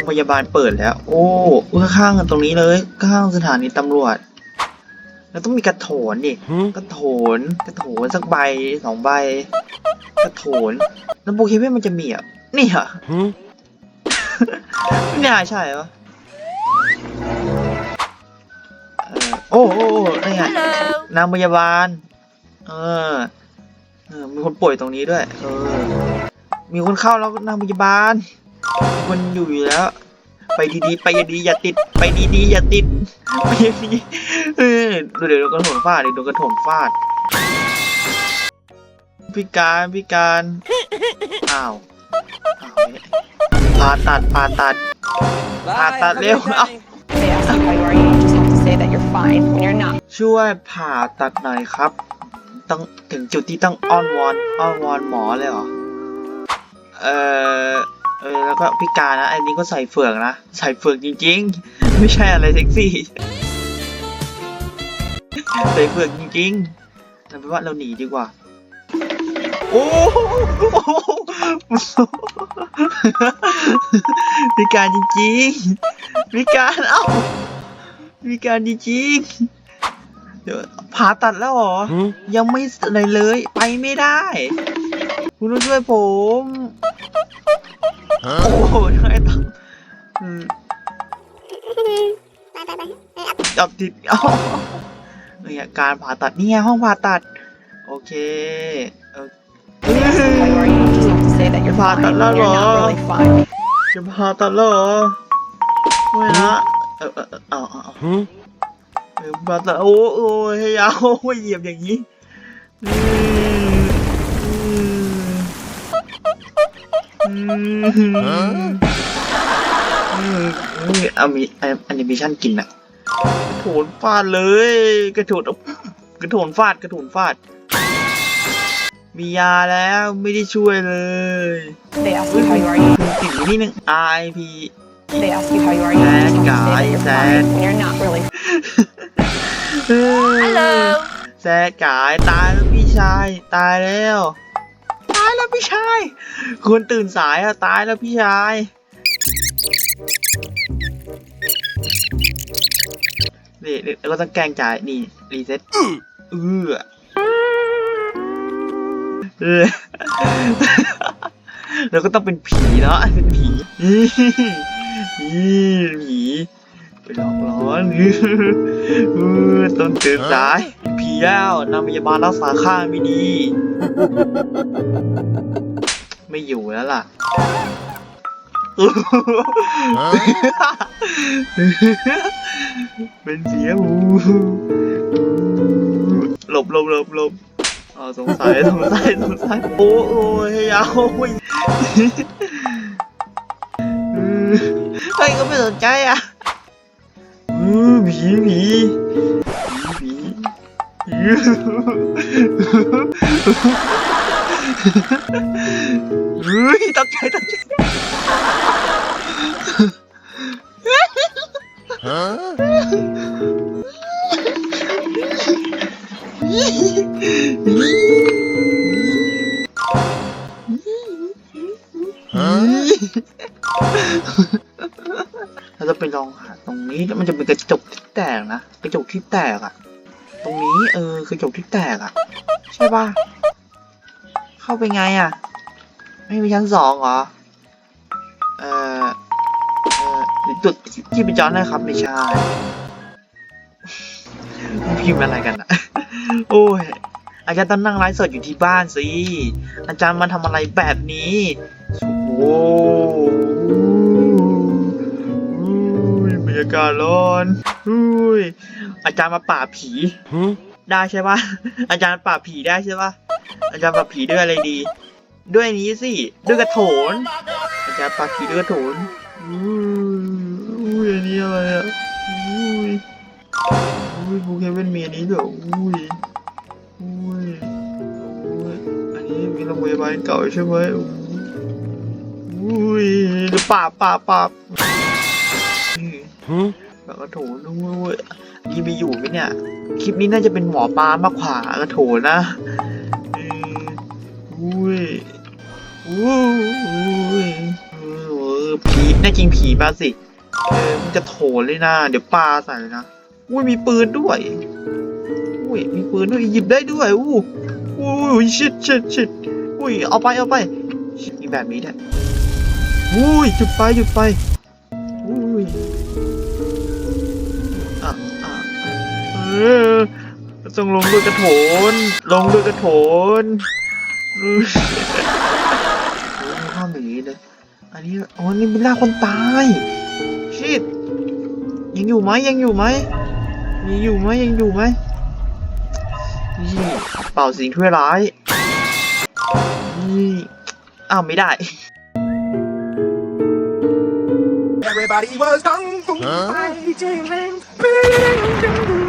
รงพยาบาลเปิดแล้ว โอ้ข้างๆตรงนี้เลยข้างสถานีตำรวจแล้วต้องมีกระโถนดิกระโถนกระโถนสักใบสองใบ กระโถนแล้วโปเกมอนมันจะมีอะนี่เหรอไม่น่าใช่ปะเออโอ้โอ้โอ้นี่ไง Hello. นางพยาบาล เออเออมีคนป่วยตรงนี้ด้วย เออ มีคนเข้าแล้วนางพยาบาล มีคนอยู่อยู่แล้ว ไปดีๆ ไปดีๆอย่าติด ไปดีๆอย่าติดไปดีๆเออดูเดี๋ยวโดนกระโถนฟาดดิโดนกระโถนฟาดพิการพิการอ้าวอ้าวผ่าตัดผ่าตัดผ่าตัดเร็วเอ้า They ask you how you are, you just have to say that you're fine when you're not. ช่วยผ่าตัดหน่อยครับ ต้องถึงจุดที่ต้องอ้อนวอนอ้อนวอนหมอเลยเหรอ เออ เออแล้วก็พิการนะ อันนี้ก็ใส่เฟือกนะ ใส่เฟือกจริงๆ ไม่ใช่อะไรเซ็กซี่ ใส่เฟือกจริงๆแต่เป็นว่าเราหนีดีกว่า โอ้โหพิการจริงๆพิการเอ้าพิการจริงๆเดี๋ยวผ่าตัดแล้วเหรอ ยังไม่อะไรเลย ไปไม่ได้ คุณต้องช่วยผม โอ้โหทำไมต้องอืมจับติดเอ้าเนี่ยการผ่าตัดนี่ไงห้องผ่าตัด โอเคเออ They ask you how you are, you just have to say that you're ผ่า fine ตัด when แล้ว you're เหรอ not really fine. จะผ่าตัดแล้วเหรอไม่นะเออเออเออเอาเอาเอาเออผ่าตัดโอ้โอ้ยให้ยาวโอ้ยเหยียบอย่างนี้ เอามีแอนิเมชันกินอะกระโถนฟาดเลย กระโถนกระโถนฟาดกระโถนฟาด มียาแล้วไม่ได้ช่วยเลย They ask you how you are, you ติดอยู่ที่หนึ่ง IP they ask you how you are, you just have to say that you're fine when you're not really ฮัล Hello. แซกายตายแล้วพี่ชาย ตายแล้วตายแล้วพี่ชาย คุณตื่นสายอะตายแล้วพี่ชายนี่นี่แล้วก็ต้องแกล้งจ่ายนี่รีเซ็ตเออเออแล้วก็ต้องเป็นผีเนาะเป็นผีนี่ผี ไปหลอกล้อนเออต้นตื่นสายผีแล้วนางพยาบาลรักษาข้าไม่ดี ไม่อยู่แล้วล่ะเป็นเสียหูหลบหลบหลบหลบอ๋อสงสัยสงสัยสงสัยโอ้โอ้ยยาวโอ้ยเออเฮ้ยก็ไม่สนใจอะ ผีผีผีผีเฮ้ยตกใจตกใจเราจะไปลองหาตรงนี้แล้วมันจะเป็นกระจก ที่แตกนะกระจกที่แตกอะตรงนี้เออกระจกที่แตกอะใช่ป่ะเข้าไปไงอะไม่มีชั้นสองเหรอเออเออจุดที่เป็นจอนนะครับไม่ใช่พิมพ์อะไรกันอะโอ้ยอาจารย์ต้องนั่งไลฟ์สดอยู่ที่บ้านสิอาจารย์มาทำอะไรแบบนี้โอ้ กาศร้อนอุ้ยอาจารย์มาป่าบผีได้ใช่ปะอาจารย์ป่าบผีได้ใช่ปะอาจารย์ป่าบผีด้วยอะไรดี ด้วยอันนี้สิด้วยกระโถน อาจารย์ป่าบผีด้วยกระโถนอุ้ยอุ้ยอันนี้อะไรอะอุ้ยอุ้ยบูเคเป็นเมียนี้ด้วยอุ้ยอุ้ยอุ้ยอันนี้มีโรงพยาบาลเก่าใช่ไหมอุ้ยอุ้ยป่าบป่าบป่า บอืมแบบกระโถนด้วยนี่มีอยู่ไหมเนี่ย คลิปนี้น่าจะเป็นหมอปลามากกว่ากระโถนนะเอออุ้ยอุ้ยอุ้ยเออผีแน่จริงผีมาสิเออมันจะโถนเลยนะ เดี๋ยวปลาใส่เลยนะอุ้ยมีปืนด้วยอุ้ยมีปืนด้วยหยิบได้ด้วยอู้อุ้ยชิดชิดชิดอุ้ยเอาไปเอาไปชิดมีแบบนี้ด้วยอุ้ยจุดไฟจุดไฟ อุ้ยอะอะเออต้องลงด้วยกระโถน ลงด้วยกระโถนอุ้ยโอ้ยห้ามอย่างนี้เลย อันนี้ อ๋อ นี่เป็นหน้าคนตาย ชิดยังอยู่ไหมยังอยู่ไหมยังอยู่ไหมยังอยู่ไหมนี่เป่าสิ่งชั่วร้ายนี่อ้าวไม่ได้ Everybody was kung fu fighting and